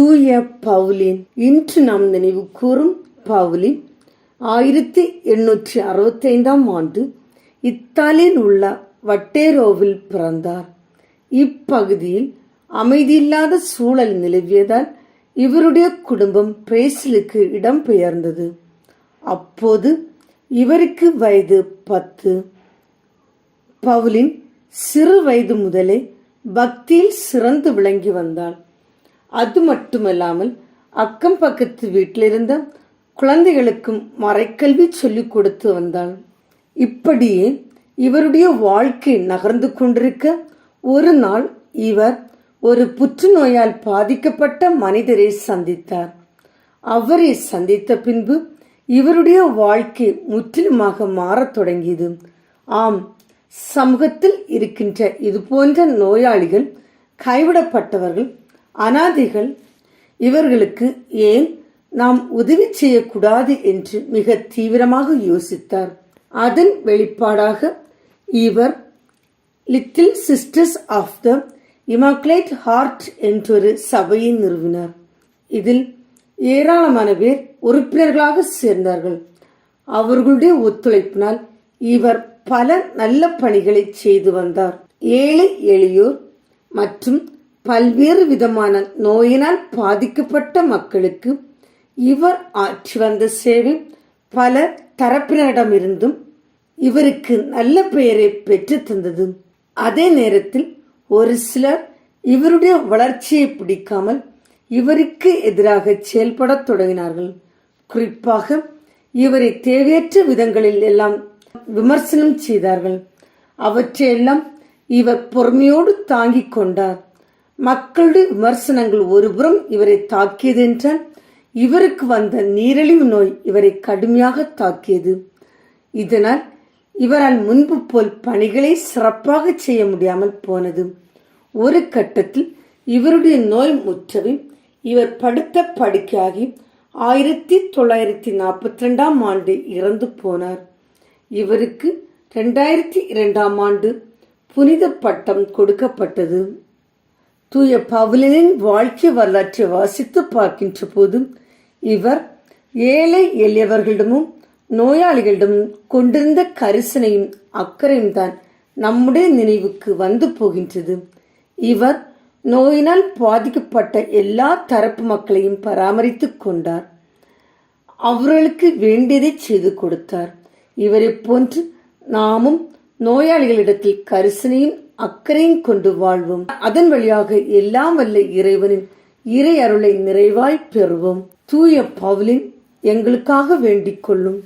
தூய பவுலின் இன்று நாம் நினைவு கூறும் பவுலின் ஆயிரத்தி எண்ணூற்றி அறுபத்தைந்தாம் ஆண்டு இத்தாலியில் உள்ள வட்டேரோவில் பிறந்தார். இப்பகுதியில் அமைதியில்லாத சூழல் நிலவியதால் இவருடைய குடும்பம் பிரேசிலுக்கு இடம்பெயர்ந்தது. அப்போது இவருக்கு வயது பத்து. பவுலின் சிறு வயது முதலே பக்தியில் சிறந்து விளங்கி வந்தாள் அது மட்டுமல்லாமல் அக்கம் பக்கத்து வீட்டிலிருந்த குழந்தைகளுக்கும் மறைக்கல்வி சொல்லிக் கொடுத்து வந்தாள். இப்படியே இவருடைய வாழ்க்கை நகர்ந்து கொண்டிருக்க ஒரு நாள் இவர் ஒரு புற்றுநோயால் பாதிக்கப்பட்ட மனிதரை சந்தித்தார். அவரை சந்தித்த பின்பு இவருடைய வாழ்க்கை முற்றிலுமாக மாறத் தொடங்கியது. ஆம் சமூகத்தில் இருக்கின்ற இது போன்ற நோயாளிகள் கைவிடப்பட்டவர்கள் அனாதைகள் இவர்களுக்கு ஏன் நாம் உதவி செய்யக்கூடாது என்று மிக தீவிரமாக யோசித்தார். அதன் வெளிப்பாடாக இவர் Little Sisters of the Immaculate Heart என்றொரு சபையை நிறுவினார். இதில் ஏராளமான பேர் உறுப்பினர்களாக சேர்ந்தார்கள். அவர்களுடைய ஒத்துழைப்பினால் இவர் பல நல்ல பணிகளை செய்து வந்தார். ஏழை எளியோர் மற்றும் பல்வேறு விதமான நோயினால் பாதிக்கப்பட்ட மக்களுக்கு இவர் ஆற்றி வந்த சேவை பல தரப்பினரிடமிருந்தும் இவருக்கு நல்ல பெயரை பெற்று தந்தது. அதே நேரத்தில் ஒரு சிலர் இவருடைய வளர்ச்சியை பிடிக்காமல் இவருக்கு எதிராக செயல்படத் தொடங்கினார்கள். குறிப்பாக இவரை தேவையற்ற விதங்களில் எல்லாம் விமர்சனம் செய்தார்கள். அவற்றையெல்லாம் இவர் பொறுமையோடு தாங்கிக் கொண்டார். மக்களுடைய விமர்சனங்கள் ஒருபுறம் இவரை தாக்கியது என்றால் இவருக்கு வந்த நீரிழிவு நோய் இவரை கடுமையாக தாக்கியது. இதனால் இவரால் முன்பு போல் பணிகளை சிறப்பாக செய்ய முடியாமல் போனது. ஒரு கட்டத்தில் இவருடைய நோய் முற்றவே இவர் படுத்த படுக்கையாகி ஆயிரத்தி தொள்ளாயிரத்தி நாற்பத்தி ரெண்டாம் ஆண்டு இறந்து போனார். இவருக்கு ரெண்டாயிரத்தி இரண்டாம் ஆண்டு புனித பட்டம் கொடுக்கப்பட்டது. தூய பவுலினின் வாழ்க்கை வரலாற்றை வாசித்து பார்க்கின்ற போதும் இவர் ஏழை எளியவர்களிடமும் நோயாளிகளிடமும் கொண்டிருந்த கரிசனையும் அக்கறையும் தான் நம்முடைய நினைவுக்கு வந்து போகின்றது. இவர் நோயினால் பாதிக்கப்பட்ட எல்லா தரப்பு மக்களையும் பராமரித்துக் கொண்டார். அவர்களுக்கு வேண்டியதை செய்து கொடுத்தார். இவரை போன்று நாமும் நோயாளிகளிடத்தில் கரிசனையும் அக்கறையும் கொண்டு வாழ்வோம். அதன் வழியாக எல்லாம் வல்ல இறைவனின் இறை அருளை நிறைவாய் பெறுவோம். தூய பவுலின் எங்களுக்காக வேண்டிக் கொள்ளும்.